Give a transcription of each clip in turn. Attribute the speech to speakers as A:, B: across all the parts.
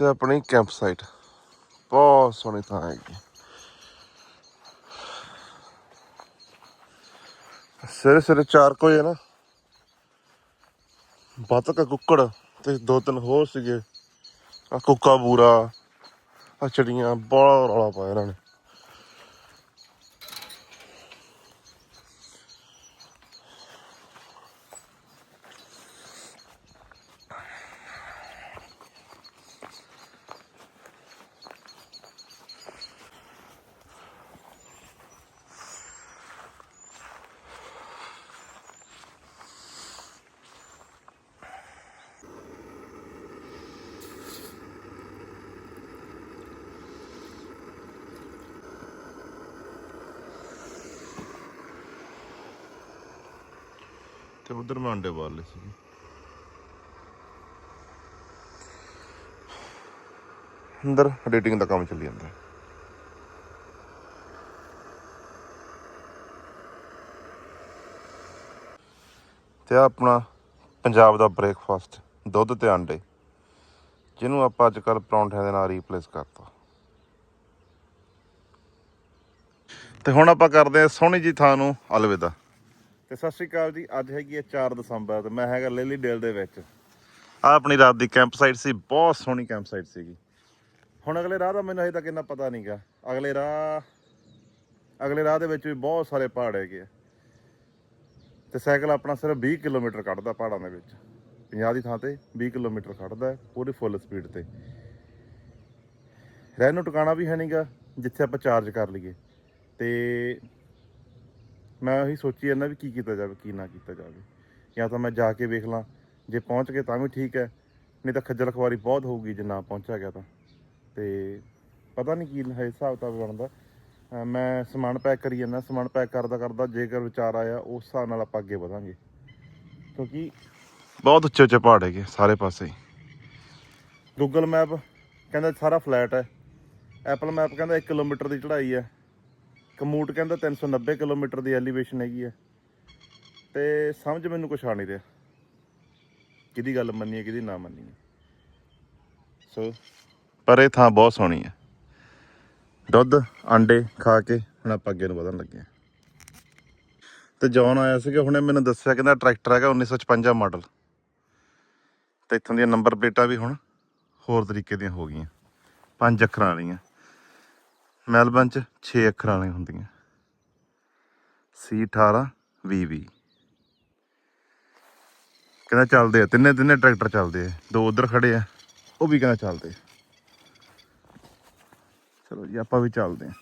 A: ਤੇ ਆਪਣੀ camp site ਬਹੁਤ ਸੋਹਣੀ ਥਾਂ ਹੈਗੀ। ਸਵੇਰੇ ਸਵੇਰੇ 4 ਵਜੇ ਨਾ ਬਤਕ ਕੁੱਕੜ ਤੇ ਦੋ ਤਿੰਨ ਹੋਰ ਸੀਗੇ। ਆ ਕੁੱਕਾ ਬੂਰਾ ਆ ਚੜੀਆਂ, ਬੜਾ ਰੌਲਾ ਪਾਇਆ ਇਹਨਾਂ ਨੇ। ਤੇ ਉਧਰ ਮੈਂ ਅੰਡੇ ਬਾਲੇ ਸੀ ਅੰਦਰ ਐਡੀਟਿੰਗ ਦਾ ਕੰਮ ਚੱਲੀ ਜਾਂਦਾ। ਤੇ ਆਹ ਆਪਣਾ ਪੰਜਾਬ ਦਾ ਬ੍ਰੇਕਫਾਸਟ ਦੁੱਧ ਤੇ ਅੰਡੇ, ਜਿਹਨੂੰ ਆਪਾਂ ਅੱਜ ਕੱਲ ਪਰੌਂਠਿਆਂ ਦੇ ਨਾਲ ਰੀਪਲੇਸ ਕਰਤਾ। ਤੇ ਹੁਣ ਆਪਾਂ ਕਰਦੇ ਹਾਂ ਸੋਹਣੀ ਜੀ ਥਾਂ ਨੂੰ ਅਲਵਿਦਾ। ਤੇ ਸਤਿ ਸ਼੍ਰੀ ਅਕਾਲ ਜੀ ਅੱਜ ਹੈਗੀ ਹੈ 4 ਦਸੰਬਰ ਤੇ ਮੈਂ ਹੈਗਾ ਲੇਲੀ ਡੇਲ ਦੇ ਵਿੱਚ। ਆ ਆਪਣੀ ਰਾਤ ਦੀ ਕੈਂਪ ਸਾਈਟ ਸੀ ਬਹੁਤ ਸੋਹਣੀ ਕੈਂਪ ਸਾਈਟ ਸੀਗੀ। ਹੁਣ ਅਗਲੇ ਰਾਹ ਦਾ ਮੈਨੂੰ ਹਜੇ ਤੱਕ ਇੰਨਾ ਪਤਾ ਨਹੀਂਗਾ ਅਗਲੇ ਰਾਹ ਅਗਲੇ ਰਾਹ ਦੇ ਵਿੱਚ ਵੀ ਬਹੁਤ ਸਾਰੇ ਪਹਾੜ ਹੈਗੇ ਤੇ ਸਾਈਕਲ ਆਪਣਾ ਸਿਰਫ 20 ਕਿਲੋਮੀਟਰ ਕੱਢਦਾ ਪਹਾੜਾਂ ਦੇ ਵਿੱਚ। 50 ਦੀ ਥਾਂ ਤੇ 20 ਕਿਲੋਮੀਟਰ ਕੱਢਦਾ ਪੂਰੀ ਫੁੱਲ ਸਪੀਡ ਤੇ। ਰਹਿਣ ਨੂੰ ਟਿਕਾਣਾ ਵੀ ਹੈ ਨਹੀਂਗਾ ਜਿੱਥੇ ਆਪਾਂ ਚਾਰਜ ਕਰ ਲਈਏ। ਤੇ ਮੈਂ ਉਹੀ ਸੋਚੀ ਜਾਂਦਾ ਵੀ ਕੀ ਕੀਤਾ ਜਾਵੇ ਕੀ ਨਾ ਕੀਤਾ ਜਾਵੇ। ਜਾਂ ਤਾਂ ਮੈਂ ਜਾ ਕੇ ਵੇਖ ਲਾਂ ਜੇ ਪਹੁੰਚ ਗਏ ਤਾਂ ਵੀ ਠੀਕ ਹੈ ਨਹੀਂ ਤਾਂ ਖੱਜਲ ਖਵਾਰੀ ਬਹੁਤ ਹੋਊਗੀ ਜੇ ਨਾ ਪਹੁੰਚਿਆ ਗਿਆ ਤਾਂ। ਤੇ ਪਤਾ ਨਹੀਂ ਕੀ ਹੈ ਹਿਸਾਬ ਤਾਂ ਬਣਦਾ। ਅਹ ਮੈਂ ਸਮਾਨ ਪੈਕ ਕਰੀ ਜਾਂਦਾ ਸਮਾਨ ਪੈਕ ਕਰਦਾ ਕਰਦਾ ਜੇਕਰ ਵਿਚਾਰ ਆਇਆ ਉਸ ਹਿਸਾਬ ਨਾਲ ਆਪਾਂ ਅੱਗੇ ਵਧਾਂਗੇ। ਕਿਉਂਕਿ ਬਹੁਤ ਉੱਚੇ ਉੱਚੇ ਪਹਾੜ ਹੈਗੇ ਸਾਰੇ ਪਾਸੇ। ਗੂਗਲ ਮੈਪ ਕਹਿੰਦਾ ਸਾਰਾ ਫਲੈਟ ਹੈ। ਐਪਲ ਮੈਪ ਕਹਿੰਦਾ 1 ਕਿਲੋਮੀਟਰ ਦੀ ਚੜ੍ਹਾਈ ਹੈ। ਕਮੂਟ ਕਹਿੰਦਾ 390 ਕਿਲੋਮੀਟਰ ਦੀ ਐਲੀਵੇਸ਼ਨ ਹੈਗੀ ਹੈ ਤੇ ਸਮਝ ਮੈਨੂੰ ਕੁਛ ਆ ਨਹੀਂ ਰਿਹਾ। ਕਿਹਦੀ ਗੱਲ ਮੰਨੀਏ ਕਿਹਦੀ ਨਾ ਮੰਨੀਏ ਸੋ ਪਰ ਇਹ ਥਾਂ ਬਹੁਤ ਸੋਹਣੀ ਹੈ। ਦੁੱਧ, ਆਂਡੇ ਖਾ ਕੇ ਹੁਣ ਆਪਾਂ ਅੱਗੇ ਨੂੰ ਵਧਣ ਲੱਗੇ ਹਾਂ। ਤੇ ਜੌਨ ਆਇਆ ਸੀਗਾ ਹੁਣੇ ਮੈਨੂੰ ਦੱਸਿਆ ਕਹਿੰਦਾ ਟਰੈਕਟਰ ਹੈਗਾ 1956 ਮਾਡਲ। ਤੇ ਇੱਥੋਂ ਦੀਆਂ ਨੰਬਰ ਪਲੇਟਾਂ ਵੀ ਹੁਣ ਹੋਰ ਤਰੀਕੇ ਦੀਆਂ ਹੋ ਗਈਆਂ। ਪੰਜ ਅੱਖਰਾਂ ਵਾਲੀਆਂ। ਮੈਲਬਨ ਚ 6 ਅੱਖਰਾਂ ਵਾਲੀਆਂ ਹੁੰਦੀਆਂ। C18 VV ਕਹਿੰਦਾ ਚੱਲਦੇ ਆ, ਤਿੰਨੇ ਤਿੰਨੇ ਟਰੈਕਟਰ ਚੱਲਦੇ ਆ। ਦੋ ਉਧਰ ਖੜੇ ਆ, ਉਹ ਵੀ ਕਹਿੰਦਾ ਚੱਲਦੇ ਚਲੋ ਜੀ, ਆਪਾਂ ਵੀ ਚੱਲਦੇ ਆ।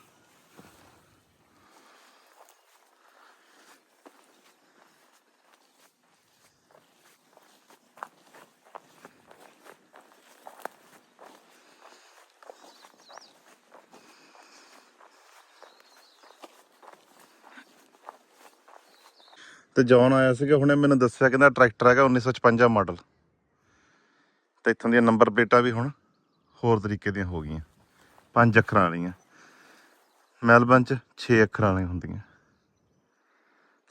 A: ਤੇ ਜੌਨ ਆਇਆ ਸੀਗਾ, ਹੁਣੇ ਮੈਨੂੰ ਦੱਸਿਆ ਕਹਿੰਦਾ ਟਰੈਕਟਰ ਹੈਗਾ 1956 ਮਾਡਲ ਤੇ ਇੱਥੋਂ ਦੀਆਂ ਨੰਬਰ ਪਲੇਟਾਂ ਵੀ ਹੁਣ ਹੋਰ ਤਰੀਕੇ ਦੀਆਂ ਹੋ ਗਈਆਂ। ਪੰਜ ਅੱਖਰਾਂ ਵਾਲੀਆਂ। ਮੈਲਬਨ ਚ 6 ਅੱਖਰਾਂ ਵਾਲੀਆਂ ਹੁੰਦੀਆਂ।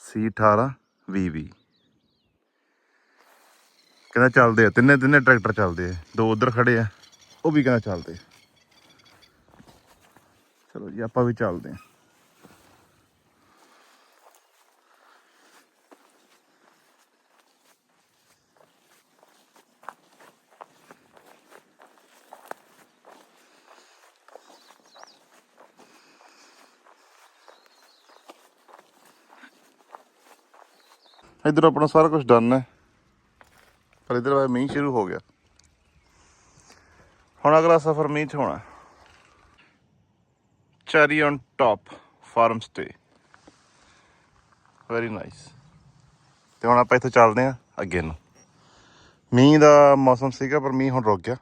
A: C18 VV ਕਹਿੰਦਾ ਚੱਲਦੇ ਆ, ਤਿੰਨੇ ਤਿੰਨੇ ਟਰੈਕਟਰ ਚੱਲਦੇ ਆ। ਦੋ ਉਧਰ ਖੜੇ ਆ, ਉਹ ਵੀ ਕਹਿੰਦਾ ਚੱਲਦੇ ਚਲੋ ਜੀ, ਆਪਾਂ ਵੀ ਚੱਲਦੇ ਆ। ਇਧਰ ਆਪਣਾ ਸਾਰਾ ਕੁਝ ਡਨ ਹੈ। ਪਰ ਇਧਰ ਵਾ ਮੀਂਹ ਸ਼ੁਰੂ ਹੋ ਗਿਆ। ਹੁਣ ਅਗਲਾ ਸਫ਼ਰ ਮੀਂਹ 'ਚ ਹੋਣਾ cherry on top farm stay very nice ਤੇ ਹੁਣ ਆਪਾਂ ਇੱਥੋਂ ਚੱਲਦੇ ਹਾਂ ਅੱਗੇ ਨੂੰ। ਮੀਂਹ ਦਾ ਮੌਸਮ ਸੀਗਾ, ਪਰ ਮੀਂਹ ਹੁਣ ਰੁਕ ਗਿਆ।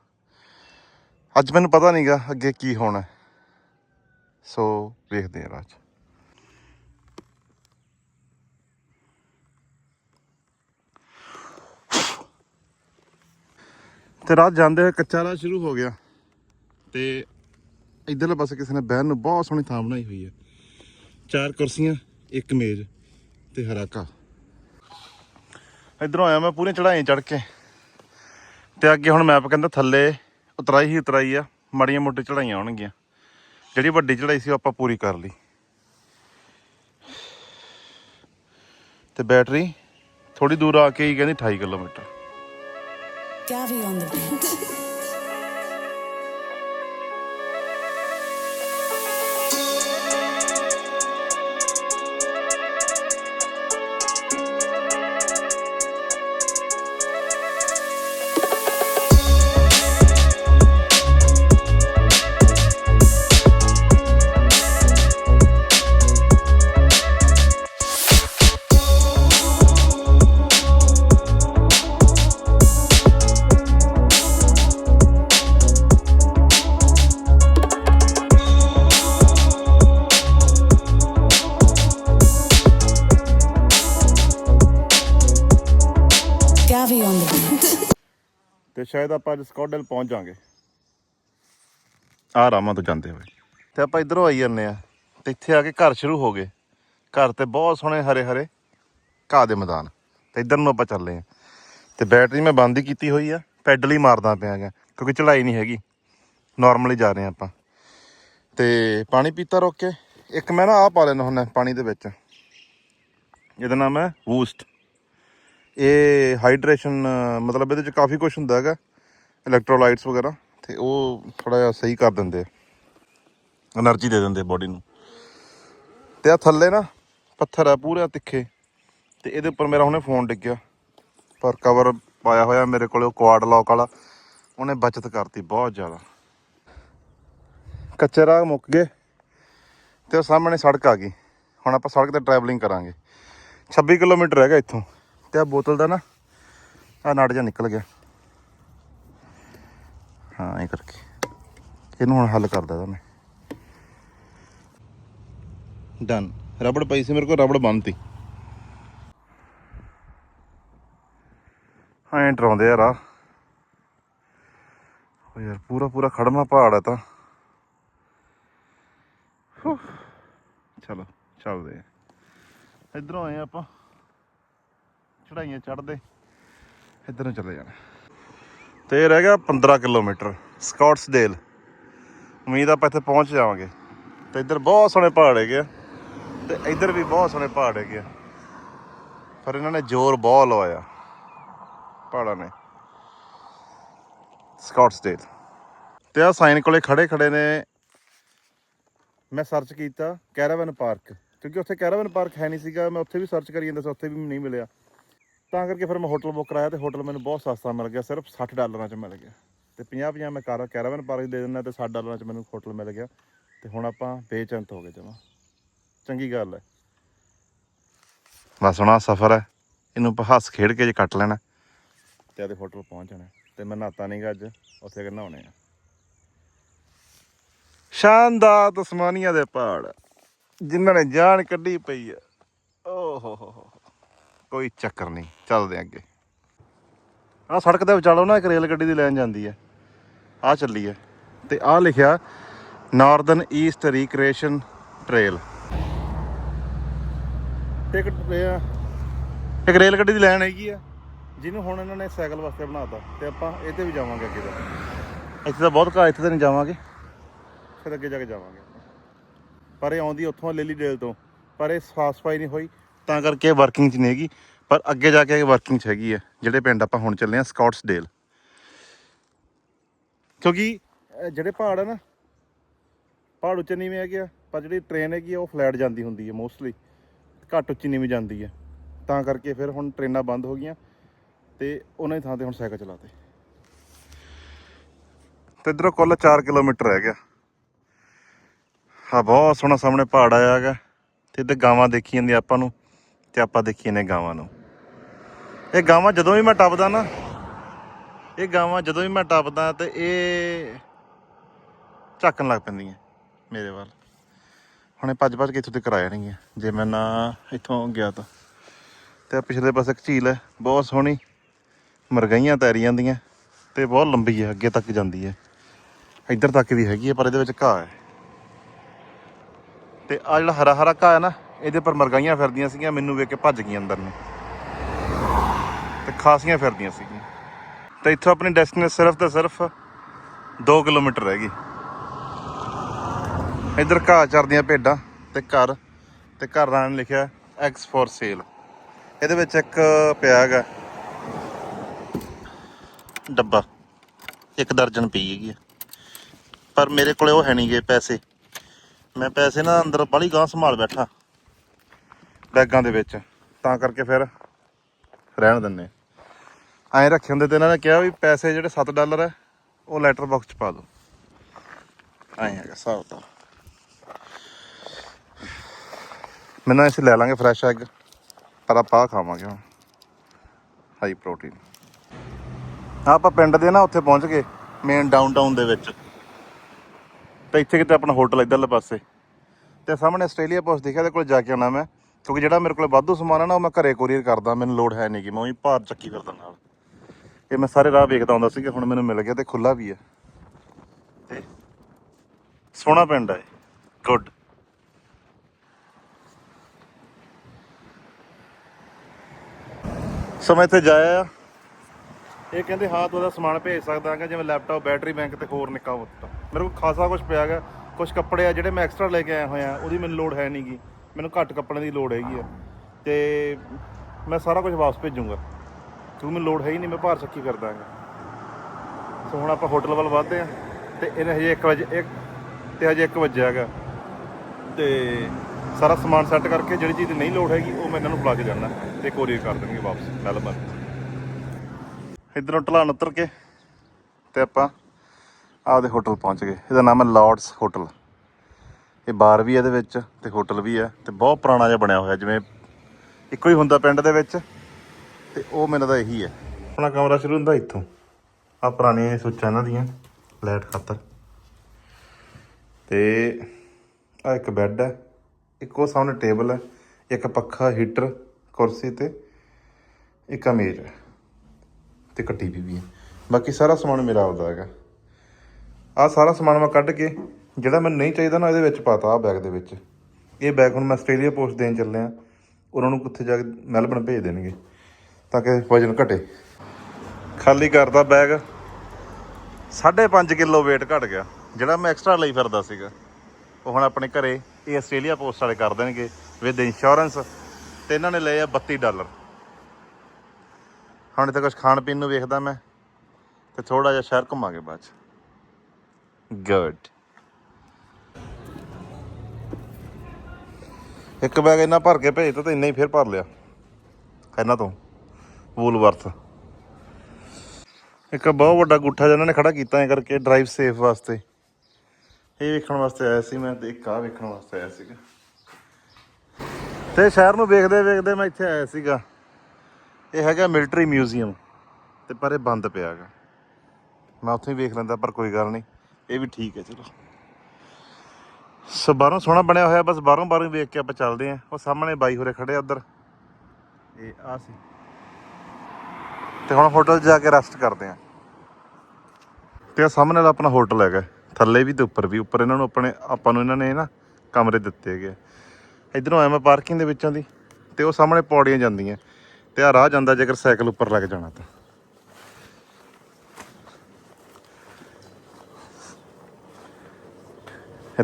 A: ਅੱਜ ਮੈਨੂੰ ਪਤਾ ਨਹੀਂਗਾ ਅੱਗੇ ਕੀ ਹੋਣਾ ਸੋ ਵੇਖਦੇ ਹਾਂ ਰਾਹ ਤੇ ਰਾਤ ਜਾਂਦੇ ਹੋਏ ਕੱਚਾ ਰਾਹ ਸ਼ੁਰੂ ਹੋ ਗਿਆ। ਤੇ ਇਧਰਲੇ ਪਾਸੇ ਕਿਸੇ ਨੇ ਬਹਿਣ ਨੂੰ ਬਹੁਤ ਸੋਹਣੀ ਥਾਂ ਬਣਾਈ ਹੋਈ ਹੈ। ਚਾਰ ਕੁਰਸੀਆਂ, ਇੱਕ ਮੇਜ਼ ਤੇ ਹਰਾਕਾ ਘਾਹ। ਇਧਰੋਂ ਆਇਆ ਮੈਂ ਪੂਰੀ ਚੜਾਈ ਚੜ ਕੇ। ਤੇ ਅੱਗੇ ਹੁਣ ਮੈਪ ਕਹਿੰਦਾ ਥੱਲੇ ਉਤਰਾਈ ਹੀ ਉਤਰਾਈ ਆ, ਮਾੜੀਆਂ ਮੋਟੇ ਚੜਾਈਆਂ ਆਉਣਗੀਆਂ ਜਿਹੜੀ ਵੱਡੀ ਚੜਾਈ ਸੀ ਉਹ ਆਪਾਂ ਪੂਰੀ ਕਰ ਲਈ। ਤੇ ਬੈਟਰੀ ਥੋੜੀ ਦੂਰ ਆ ਕੇ ਹੀ ਕਹਿੰਦੀ 28 kilometre.
B: Gavi on the beat.
A: ਸ਼ਾਇਦ ਆਪਾਂ ਅੱਜ ਸਕਾਟਡੇਲ ਪਹੁੰਚ ਜਾਾਂਗੇ ਆ ਰਾਮਾਂ ਤੋਂ ਜਾਂਦੇ ਹੋਏ। ਤੇ ਆਪਾਂ ਇਧਰੋਂ ਆਈ ਜਾਂਦੇ ਆ ਤੇ ਇੱਥੇ ਆ ਕੇ ਘਰ ਸ਼ੁਰੂ ਹੋ ਗਏ। ਘਰ ਤੇ ਬਹੁਤ ਸੋਹਣੇ ਹਰੇ ਹਰੇ ਘਾਹ ਦੇ ਮੈਦਾਨ। ਤੇ ਇਧਰ ਨੂੰ ਆਪਾਂ ਚੱਲੇ ਆ ਤੇ ਬੈਟਰੀ ਮੈਂ ਬੰਦ ਹੀ ਕੀਤੀ ਹੋਈ ਆ ਪੈਡਲ ਹੀ ਮਾਰਦਾ ਪਿਆ ਗਾ ਕਿਉਂਕਿ ਚੜਾਈ ਨਹੀਂ ਹੈਗੀ। ਨਾਰਮਲੀ ਜਾ ਰਹੇ ਆ ਆਪਾਂ। ਤੇ ਪਾਣੀ ਪੀਤਾ ਰੋਕ ਕੇ। ਇੱਕ ਮੈਂ ਨਾ ਆ ਪਾ ਲੈਣਾ ਹੁੰਦਾ ਪਾਣੀ ਦੇ ਵਿੱਚ। ਇਹਦਾ ਨਾਮ ਹੈ ਬੂਸਟ ਇਹ ਹਾਈਡਰੇਸ਼ਨ ਮਤਲਬ ਇਹਦੇ ਚ ਕਾਫੀ ਕੁਝ ਹੁੰਦਾ ਹੈਗਾ ਇਲੈਕਟ੍ਰੋਲਾਈਟਸ ਵਗੈਰਾ, ਤੇ ਉਹ ਥੋੜਾ ਜਿਹਾ ਸਹੀ ਕਰ ਦਿੰਦੇ એનર્ਜੀ ਦੇ ਦਿੰਦੇ ਬਾਡੀ ਨੂੰ। ਤੇ ਆ ਥੱਲੇ ਨਾ ਪੱਥਰ ਆ, ਪੂਰਾ ਤਿੱਖੇ। ਤੇ ਇਹਦੇ ਉੱਪਰ ਮੇਰਾ ਹੁਣੇ ਫੋਨ ਡਿੱਗਿਆ ਪਰ ਕਵਰ ਪਾਇਆ ਹੋਇਆ ਮੇਰੇ ਕੋਲ, ਉਹ ਕੁਆਡ ਲੌਕ ਵਾਲਾ। ਉਹਨੇ ਬਚਤ ਕਰਤੀ ਬਹੁਤ ਜ਼ਿਆਦਾ। ਕੱਚੇ ਰਾਹ ਮੁੱਕ ਗਏ ਤੇ ਉਹ ਸਾਹਮਣੇ ਸੜਕ ਆ ਗਈ। ਹੁਣ ਆਪਾਂ ਸੜਕ ਤੇ ਟਰੈਵਲਿੰਗ ਕਰਾਂਗੇ। 26 ਕਿਲੋਮੀਟਰ ਹੈਗਾ ਇੱਥੋਂ। ਤੇ ਆ ਬੋਤਲ ਦਾ ਨਾ। ਆ ਨਟ ਜਾ ਨਿਕਲ ਗਿਆ। ਹਾਂ, ਇਹ ਕਰਕੇ। ਇਹਨੂੰ ਹੁਣ ਹੱਲ ਕਰਦਾ ਦਾ ਮੈਂ। ਡਨ ਰਬੜ ਪਈ ਸੀ, ਮੇਰੇ ਕੋਲ ਰਬੜ ਬੰਨਤੀ। ਐਂ ਡਰਾਉਂਦੇ ਯਾਰ ਆ ਓ ਯਾਰ ਪੂਰਾ ਪੂਰਾ ਖੜਮਾ ਪਹਾੜ ਹੈ ਤਾਂ। ਚਲੋ, ਚੱਲਦੇ ਆ। ਇਧਰੋਂ ਆਏ ਆਪਾਂ। ਚੜਾਈਆਂ ਚੜਦੇ। ਇੱਧਰ ਨੂੰ ਚਲੇ ਜਾਣਾ। ਤੇ ਰਹਿ ਗਿਆ 15 ਕਿਲੋਮੀਟਰ, ਸਕਾਟਸਡੇਲ। ਉਮੀਦ ਆਪਾਂ ਇੱਥੇ ਪਹੁੰਚ ਜਾਵਾਂਗੇ। ਤੇ ਇੱਧਰ ਬਹੁਤ ਸੋਹਣੇ ਪਹਾੜ ਹੈਗੇ ਤੇ ਇੱਧਰ ਵੀ ਬਹੁਤ ਸੋਹਣੇ ਪਹਾੜ ਹੈਗੇ ਪਰ ਇਹਨਾਂ ਨੇ ਜ਼ੋਰ ਬਹੁਤ ਲਵਾਇਆ, ਪਹਾੜਾਂ ਨੇ। ਸਕਾਟਸਡੇਲ। ਤੇ ਆ ਸਾਈਨ ਕੋਲੇ ਖੜੇ ਖੜੇ ਨੇ। ਮੈਂ ਸਰਚ ਕੀਤਾ, ਕੈਰਾਵਨ ਪਾਰਕ। ਕਿਉਂਕਿ ਉੱਥੇ ਕੈਰਾਵਨ ਪਾਰਕ ਹੈ ਨਹੀਂ ਸੀਗਾ। ਮੈਂ ਉੱਥੇ ਵੀ ਸਰਚ ਕਰੀ ਜਾਂਦਾ ਸੀ, ਉੱਥੇ ਵੀ ਨਹੀਂ ਮਿਲਿਆ। ਤਾਂ ਕਰਕੇ ਫਿਰ ਮੈਂ ਹੋਟਲ ਬੁੱਕ ਕਰਾਇਆ ਤੇ ਹੋਟਲ ਮੈਨੂੰ ਬਹੁਤ ਸਸਤਾ ਮਿਲ ਗਿਆ, ਸਿਰਫ 60 ਡਾਲਰਾਂ 'ਚ ਮਿਲ ਗਿਆ। ਤੇ 50 50 ਮੈਂ ਕਾਰ ਕੈਰਾਵਨ ਪਾਰਕ ਦੇ ਦਿੰਦਾ ਤੇ 60 ਡਾਲਰਾਂ 'ਚ ਮੈਨੂੰ ਹੋਟਲ ਮਿਲ ਗਿਆ। ਤੇ ਹੁਣ ਆਪਾਂ ਬੇਚੰਤ ਹੋ ਗਏ ਜਮਾ। ਚੰਗੀ ਗੱਲ ਹੈ। ਬਸ ਹੁਣ ਸਫ਼ਰ ਹੈ। ਇਹਨੂੰ ਹੱਸ ਖੇਡ ਕੇ ਜੇ ਕੱਟ ਲੈਣਾ। ਤੇ ਆਦੇ ਹੋਟਲ ਪਹੁੰਚ ਜਾਣਾ। ਤੇ ਮੈਂ ਨਹਾਤਾ ਨਹੀਂਗਾ ਅੱਜ, ਉੱਥੇ ਕਿ ਨਹਾਉਣੇ ਆ। ਸ਼ਾਨਦਾਰ ਤਸਮਾਨੀਆ ਦੇ ਪਹਾੜ, ਜਿਨ੍ਹਾਂ ਨੇ ਜਾਨ ਕੱਢੀ ਪਈ ਆ ਓ ਹੋ ਹੋ ਹੋ। ਕੋਈ ਚੱਕਰ ਨਹੀਂ, ਚੱਲਦੇ ਅੱਗੇ। ਆ ਸੜਕ ਦੇ ਵਿਚਾਲੋਂ ਨਾ, ਇੱਕ ਰੇਲ ਗੱਡੀ ਦੀ ਲਾਈਨ ਜਾਂਦੀ ਹੈ। ਆ ਚੱਲੀ ਹੈ। ਤੇ ਆ ਲਿਖਿਆ northern east recreation trail ticket ਇੱਕ ਰੇਲ ਗੱਡੀ ਦੀ ਲਾਈਨ ਹੈਗੀ ਆ, ਜਿਹਨੂੰ ਹੁਣ ਇਹਨਾਂ ਨੇ ਸਾਈਕਲ ਵਾਸਤੇ ਬਣਾਤਾ। ਤੇ ਆਪਾਂ ਇਹ ਤੇ ਵੀ ਜਾਵਾਂਗੇ ਅੱਗੇ ਦਾ ਇੱਥੇ ਤਾਂ ਬਹੁਤ ਘਾਹ, ਇੱਥੇ ਤਾਂ ਨਹੀਂ ਜਾਵਾਂਗੇ। ਫਿਰ ਅੱਗੇ ਜਾ ਕੇ ਜਾਵਾਂਗੇ। ਪਰ ਇਹ ਆਉਂਦੀ ਉੱਥੋਂ ਲੇਲੀ ਡੇਲ ਤੋਂ। ਪਰ ਇਹ ਸਾਫ਼ ਸਫ਼ਾਈ ਨਹੀਂ ਹੋਈ। ਤਾਂ ਕਰਕੇ ਵਰਕਿੰਗ 'ਚ ਨਹੀਂ ਹੈਗੀ, ਪਰ ਅੱਗੇ ਜਾ ਕੇ ਵਰਕਿੰਗ 'ਚ ਹੈਗੀ ਹੈ, ਜਿਹੜੇ ਪਿੰਡ ਆਪਾਂ ਹੁਣ ਚੱਲੇ ਆ ਸਕਾਟਸਡੇਲ ਕਿਉਂਕਿ ਜਿਹੜੇ ਪਹਾੜ ਆ ਨਾ, ਪਹਾੜ ਉੱਚੇ ਨੀਵੇਂ ਹੈਗੇ ਆ, ਪਰ ਜਿਹੜੀ ਟ੍ਰੇਨ ਹੈਗੀ ਆ, ਉਹ ਫਲੈਟ ਜਾਂਦੀ ਹੁੰਦੀ ਹੈ ਮੋਸਟਲੀ ਘੱਟ ਉੱਚੀ ਨੀਵੀਂ ਜਾਂਦੀ ਹੈ ਤਾਂ ਕਰਕੇ ਫਿਰ ਹੁਣ ਟ੍ਰੇਨਾਂ ਬੰਦ ਹੋ ਗਈਆਂ, ਤੇ ਉਹਨਾਂ ਦੀ ਥਾਂ ਤੇ ਹੁਣ ਸਾਈਕਲ ਚਲਾਤੇ। ਤੇ ਇਧਰੋਂ ਕੁੱਲ 4 ਕਿਲੋਮੀਟਰ ਰਹਿ ਗਿਆ। ਹਾਂ ਬਹੁਤ ਸੋਹਣਾ ਸਾਹਮਣੇ ਪਹਾੜ ਆਇਆ ਹੈਗਾ, ਤੇ ਇੱਧਰ ਗਾਵਾਂ ਦੇਖੀ ਜਾਂਦੀਆਂ ਆਪਾਂ ਨੂੰ। ਤੇ ਆਪਾਂ ਦੇਖੀਏ ਨੇ ਗਾਵਾਂ ਨੂੰ। ਇਹ ਗਾਵਾਂ ਜਦੋਂ ਵੀ ਮੈਂ ਟੱਪਦਾ ਨਾ, ਇਹ ਗਾਵਾਂ ਜਦੋਂ ਵੀ ਮੈਂ ਟੱਪਦਾ ਤੇ ਇਹ ਝਾਕਣ ਲੱਗ ਪੈਂਦੀਆਂ ਮੇਰੇ ਵੱਲ। ਹੁਣੇ ਭੱਜ ਭੱਜ ਕੇ ਇੱਥੋਂ ਤੱਕ ਨਹੀਂ ਹੈ ਜੇ ਮੈਂ ਨਾ ਇੱਥੋਂ ਗਿਆ ਤਾਂ। ਤੇ ਪਿਛਲੇ ਪਾਸੇ ਇੱਕ ਝੀਲ ਹੈ, ਬਹੁਤ ਸੋਹਣੀ, ਮਰਗਾਈਆਂ ਤੈਰੀ ਜਾਂਦੀਆਂ ਤੇ ਬਹੁਤ ਲੰਬੀ ਹੈ, ਅੱਗੇ ਤੱਕ ਜਾਂਦੀ ਹੈ। ਇੱਧਰ ਤੱਕ ਵੀ ਹੈਗੀ ਹੈ, ਪਰ ਇਹਦੇ ਵਿੱਚ ਘਾਹ ਹੈ। ਤੇ ਆ ਜਿਹੜਾ ਹਰਾ ਹਰਾ ਘਾਹ ਹੈ ਨਾ, ਇਹਦੇ ਪਰ ਮਰਗਾਈਆਂ ਫਿਰਦੀਆਂ ਸੀਗੀਆਂ, ਮੈਨੂੰ ਵੇਖ ਕੇ ਭੱਜ ਗਈਆਂ ਅੰਦਰ ਨੂੰ। ਤੇ ਖਾਸੀਆਂ ਫਿਰਦੀਆਂ ਸੀਗੀਆਂ। ਤੇ ਇੱਥੋਂ ਆਪਣੀ ਡੈਸਟੀਨੇਸ਼ਨ ਸਿਰਫ ਤੇ ਸਿਰਫ 2 ਕਿਲੋਮੀਟਰ ਰਹਿ ਗਈ। ਇੱਧਰ ਘਾਹ ਚਰਦੀਆਂ ਭੇਡਾਂ ਤੇ ਘਰ ਤੇ ਘਰ ਨਾਲ ਲਿਖਿਆ ਐਕਸ ਫॉर ਸੇਲ ਇਹਦੇ ਵਿੱਚ ਇੱਕ ਪਿਆ ਹੈਗਾ। ਡੱਬਾ। ਇੱਕ ਦਰਜਨ ਪਈ ਹੈਗੀ ਆ। ਪਰ ਮੇਰੇ ਕੋਲੇ ਉਹ ਹੈ ਨਹੀਂਗੇ ਪੈਸੇ। ਮੈਂ ਪੈਸੇ ਨਾ ਅੰਦਰ ਬੜੀ ਗਾਂ ਸੰਭਾਲ ਬੈਠਾ। ਬੈਗਾਂ ਦੇ ਵਿੱਚ। ਤਾਂ ਕਰਕੇ ਫਿਰ ਰਹਿਣ ਦਿੰਨੇ ਐਂ ਰੱਖੇ ਹੁੰਦੇ ਤੇ ਇਹਨਾਂ ਨੇ ਕਿਹਾ ਵੀ ਪੈਸੇ ਜਿਹੜੇ 7 ਡਾਲਰ ਹੈ ਉਹ ਲੈਟਰ ਬਾਕਸ ਚ ਪਾ ਦਿਓ ਐਂ ਹੈਗਾ ਹਿਸਾਬ ਤਾਂ। ਮੈਨੂੰ ਅਸੀਂ ਲੈ ਲਾਂਗੇ ਫਰੈਸ਼ ਐਗ ਪਰ ਆਪਾਂ ਆਹ ਖਾਵਾਂਗੇ ਹੁਣ। ਹਾਈ ਪ੍ਰੋਟੀਨ ਆਪਾਂ ਪਿੰਡ ਦੇ ਨਾ ਉੱਥੇ ਪਹੁੰਚ ਗਏ ਮੇਨ ਡਾਊਨਟਾਊਨ ਦੇ ਵਿੱਚ। ਤਾਂ ਇੱਥੇ ਕਿਤੇ ਆਪਣਾ ਹੋਟਲ ਇਧਰਲੇ ਪਾਸੇ। ਤੇ ਸਾਹਮਣੇ ਆਸਟ੍ਰੇਲੀਆ ਪੋਸਟ ਦਿਖਿਆ ਤੇ ਕੋਲ ਜਾ ਕੇ ਆਉਣਾ ਮੈਂ, ਕਿਉਂਕਿ ਜਿਹੜਾ ਮੇਰੇ ਕੋਲ ਵਾਧੂ ਸਮਾਨ ਹੈ ਨਾ, ਉਹ ਮੈਂ ਘਰੇ ਕੋਰੀਅਰ ਕਰਦਾ, ਮੈਨੂੰ ਲੋਡ ਹੈ ਨਹੀਂ ਕਿ ਮੈਂ ਉਹੀ ਭਾਰ ਚੱਕੀ ਫਿਰਦਾ ਨਾਲ। ਇਹ ਮੈਂ ਸਾਰੇ ਰਾਹ ਵੇਖਦਾ ਹੁੰਦਾ ਸੀ ਕਿ ਹੁਣ ਮੈਨੂੰ ਮਿਲ ਗਿਆ ਤੇ ਖੁੱਲਾ ਵੀ ਹੈ ਤੇ ਸੋਹਣਾ ਪਿੰਡ ਹੈ ਗੁੱਡ ਸੋ ਮੈਂ ਜਾਇਆ ਇਹ ਕਹਿੰਦੇ ਹਾਂ ਤੂੰ ਉਹਦਾ ਸਮਾਨ ਭੇਜ ਸਕਦਾ ਜਿਵੇਂ ਲੈਪਟਾਪ ਬੈਟਰੀ ਬੈਂਕ ਤੇ ਹੋਰ ਨਿੱਕਾ ਮੋਟਾ। ਮੇਰੇ ਕੋਲ ਖਾਸਾ ਕੁਝ ਪਿਆ ਹੈਗਾ। ਕੁਝ ਕੱਪੜੇ ਆ ਜਿਹੜੇ ਮੈਂ ਐਕਸਟਰਾ ਲੈ ਕੇ ਆਇਆ ਹੋਇਆ, ਉਹਦੀ ਮੈਨੂੰ ਲੋੜ ਹੈ ਨਹੀਂਗੀ ਮੈਨੂੰ ਘੱਟ ਕੱਪੜਿਆਂ ਦੀ ਲੋੜ ਹੈਗੀ ਆ। ਤੇ ਮੈਂ ਸਾਰਾ ਕੁਝ ਵਾਪਸ ਭੇਜੂੰਗਾ। ਕਿਉਂਕਿ ਮੈਨੂੰ ਲੋੜ ਹੈ ਹੀ ਨਹੀਂ, ਮੈਂ ਭਾਰ ਚੱਕੀ ਕਰਦਾ ਹੈਗਾ। ਸੋ ਹੁਣ ਆਪਾਂ ਹੋਟਲ ਵੱਲ ਵਧਦੇ ਆ ਤੇ ਇਹਨੇ ਹਜੇ 1 ਵਜੇ, ਇੱਕ, ਤੇ ਹਜੇ 1 ਵਜੇ ਹੈਗਾ। ਤੇ ਸਾਰਾ ਸਮਾਨ ਸੈੱਟ ਕਰਕੇ ਜਿਹੜੀ ਚੀਜ਼ ਦੀ ਨਹੀਂ ਲੋੜ ਹੈਗੀ, ਉਹ ਮੈਂ ਇਹਨਾਂ ਨੂੰ ਬੁਲਾ ਕੇ ਜਾਣਾ ਤੇ ਕੋਰੀਅਰ ਕਰ ਦੇਣਗੇ ਵਾਪਸ। ਮੈਲਬਨ ਇਧਰੋਂ ਢਲਾਨ ਉਤਰ ਕੇ ਤੇ ਆਪਾਂ ਆਪਦੇ ਹੋਟਲ ਪਹੁੰਚ ਗਏ। ਇਹਦਾ ਨਾਮ ਹੈ ਲਾਰਡਸ ਹੋਟਲ ਇਹ ਬਾਰ ਵੀ ਹੈ ਇਹਦੇ ਵਿੱਚ ਤੇ ਹੋਟਲ ਵੀ ਹੈ ਤੇ ਬਹੁਤ ਪੁਰਾਣਾ ਜਿਹਾ ਬਣਿਆ ਹੋਇਆ, ਜਿਵੇਂ ਇੱਕੋ ਹੀ ਹੁੰਦਾ ਪਿੰਡ ਦੇ ਵਿੱਚ ਤੇ ਉਹ ਮੈਨੂੰ ਤਾਂ ਇਹੀ ਹੈ। ਆਪਣਾ ਕਮਰਾ ਸ਼ੁਰੂ ਹੁੰਦਾ ਇੱਥੋਂ। ਆ ਪੁਰਾਣੀਆਂ ਸੁੱਚਾਂ ਇਹਨਾਂ ਦੀਆਂ ਲੈਟ ਖਾਤਰ। ਤੇ ਆ ਇੱਕ ਬੈੱਡ ਹੈ, ਇੱਕੋ ਸਾਹਮਣੇ ਟੇਬਲ ਹੈ, ਇੱਕ ਪੱਖਾ ਹੀਟਰ ਕੁਰਸੀ ਤੇ ਇੱਕ ਆ ਮੇਜ਼ ਹੈ। ਤੇ ਇੱਕ ਟੀਵੀ ਵੀ ਹੈ। ਬਾਕੀ ਸਾਰਾ ਸਮਾਨ ਮੇਰਾ ਆਪਦਾ ਹੈਗਾ। ਆ ਸਾਰਾ ਸਮਾਨ ਮੈਂ ਕੱਢ ਕੇ, ਜਿਹੜਾ ਮੈਨੂੰ ਨਹੀਂ ਚਾਹੀਦਾ ਨਾ ਇਹਦੇ ਵਿੱਚ ਪਾਤਾ ਆ ਬੈਗ ਦੇ ਵਿੱਚ। ਇਹ ਬੈਗ ਹੁਣ ਮੈਂ ਆਸਟ੍ਰੇਲੀਆ ਪੋਸਟ ਦੇਣ ਚੱਲਿਆ। ਉਹਨਾਂ ਨੂੰ ਕਿੱਥੇ ਜਾ ਕੇ ਮੈਲਬਨ ਭੇਜ ਦੇਣਗੇ, ਤਾਂ ਕਿ ਵਜਨ ਘਟੇ। ਖਾਲੀ ਕਰਦਾ ਬੈਗ 5.5 ਕਿਲੋ weight ਘਟ ਗਿਆ, ਜਿਹੜਾ ਮੈਂ ਐਕਸਟਰਾ ਲਈ ਫਿਰਦਾ ਸੀਗਾ। ਉਹ ਹੁਣ ਆਪਣੇ ਘਰੇ ਇਹ ਆਸਟ੍ਰੇਲੀਆ ਪੋਸਟ ਵਾਲੇ ਕਰ ਦੇਣਗੇ ਵਿਦ ਇੰਸ਼ੋਰੈਂਸ ਤੇ ਇਹਨਾਂ ਨੇ ਲਏ ਆ 32 ਡਾਲਰ। ਹੁਣ ਇੱਥੇ ਕੁਝ ਖਾਣ ਪੀਣ ਨੂੰ ਵੇਖਦਾ ਮੈਂ, ਤੇ ਥੋੜਾ ਜਿਹਾ ਸ਼ਹਿਰ ਘੁੰਮਾਂਗੇ ਬਾਅਦ ਚ। ਗੁੱਡ ਇੱਕ ਬੈਗ ਇੰਨਾ ਭਰ ਕੇ ਭੇਜਤਾ ਤੇ ਇੰਨਾ ਹੀ ਫਿਰ ਭਰ ਲਿਆ। ਇਹਨਾਂ ਤੋਂ। ਵੂਲਵਰਥ ਇੱਕ ਬਹੁਤ ਵੱਡਾ ਗੁੱਠਾ ਜਿਹਨਾਂ ਨੇ ਖੜਾ ਕੀਤਾ ਐ ਕਰਕੇ ਡਰਾਈਵ ਸੇਫ ਵਾਸਤੇ। ਇਹ ਵੇਖਣ ਵਾਸਤੇ ਆਇਆ ਸੀ ਮੈਂ ਤੇ ਇੱਕ ਆ ਵੇਖਣ ਵਾਸਤੇ ਆਇਆ ਸੀਗਾ। ਤੇ ਸ਼ਹਿਰ ਨੂੰ ਵੇਖਦੇ ਵੇਖਦੇ ਮੈਂ ਇੱਥੇ ਆਇਆ ਸੀਗਾ। ਇਹ ਹੈਗਾ ਮਿਲਟਰੀ ਮਿਊਜ਼ੀਅਮ ਤੇ ਪਰ ਇਹ ਬੰਦ ਪਿਆ ਹੈਗਾ। ਮੈਂ ਉੱਥੇ ਹੀ ਵੇਖ ਲੈਂਦਾ ਪਰ ਕੋਈ ਗੱਲ ਨਹੀਂ। ਇਹ ਵੀ ਠੀਕ ਹੈ, ਚਲੋ। ਸੋ ਬਾਹਰੋਂ ਸੋਹਣਾ ਬਣਿਆ ਹੋਇਆ, ਬਸ ਬਾਹਰੋਂ ਬਾਹਰੋਂ ਵੇਖ ਕੇ ਆਪਾਂ ਚੱਲਦੇ ਆਂ ਉਹ ਸਾਹਮਣੇ ਬਾਈ ਹੋਰੇ ਖੜੇ ਆ ਉਧਰ। ਇਹ ਆ ਸੀ। ਤੇ ਹੁਣ ਹੋਟਲ ਜਾ ਕੇ ਰੈਸਟ ਕਰਦੇ ਆਂ ਤੇ ਆਹ ਸਾਹਮਣੇ ਦਾ ਆਪਣਾ ਹੋਟਲ ਹੈਗਾ। ਥੱਲੇ ਵੀ ਤੇ ਉੱਪਰ ਵੀ। ਉੱਪਰ ਇਹਨਾਂ ਨੂੰ ਆਪਣੇ, ਆਪਾਂ ਨੂੰ ਇਹਨਾਂ ਨੇ ਨਾ ਕਮਰੇ ਦਿੱਤੇ ਹੈਗੇ ਆ। ਇਧਰੋਂ ਆਇਆ ਮੈਂ ਪਾਰਕਿੰਗ ਦੇ ਵਿੱਚੋਂ ਦੀ। ਤੇ ਉਹ ਸਾਹਮਣੇ ਪੌੜੀਆਂ ਜਾਂਦੀਆਂ। ਤੇ ਆ ਰਾਹ ਜਾਂਦਾ ਜੇਕਰ ਸਾਈਕਲ ਉੱਪਰ ਲੱਗ ਜਾਣਾ ਤਾਂ।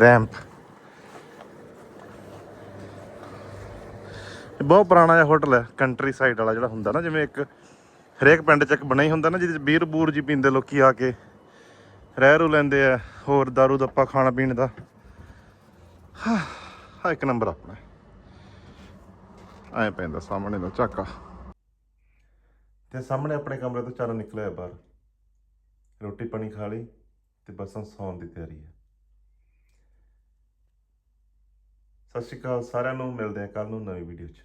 A: ਰੈਂਪ। ਇਹ ਬਹੁਤ ਪੁਰਾਣਾ ਜਿਹਾ ਹੋਟਲ ਹੈ, ਕੰਟਰੀ ਸਾਈਡ ਵਾਲਾ ਜਿਹੜਾ ਹੁੰਦਾ ਨਾ, ਜਿਵੇਂ ਇੱਕ ਹਰੇਕ ਪਿੰਡ 'ਚ ਇੱਕ ਬਣਿਆ ਹੀ ਹੁੰਦਾ ਨਾ, ਜਿਹਦੇ 'ਚ ਬੀਰ ਬੂਰ ਜੀ ਪੀਂਦੇ ਲੋਕੀ ਆ ਕੇ, ਰਹਿ ਰੂ ਲੈਂਦੇ ਆ, ਹੋਰ ਦਾਰੂ ਦੱਪਾ ਖਾਣਾ ਪੀਣ ਦਾ। ਹਾਂ ਇੱਕ ਨੰਬਰ ਆਪਣਾ। ਐ ਪੈਂਦਾ ਸਾਹਮਣੇ ਦਾ ਝਾਕਾ। ਤੇ ਸਾਹਮਣੇ ਆਪਣੇ ਕਮਰੇ ਤੋਂ ਚਾਰੋਂ ਨਿਕਲਿਆ ਬਾਹਰ। ਰੋਟੀ ਪਾਣੀ ਖਾ ਲਈ ਤੇ ਬਸ ਸੌਣ ਦੀ ਤਿਆਰੀ ਹੈ। ਸਤਿ ਸ਼੍ਰੀ ਅਕਾਲ ਸਾਰਿਆਂ ਨੂੰ ਮਿਲਦੇ ਹਾਂ ਕੱਲ ਨੂੰ ਨਵੀਂ ਵੀਡੀਓ 'ਚ।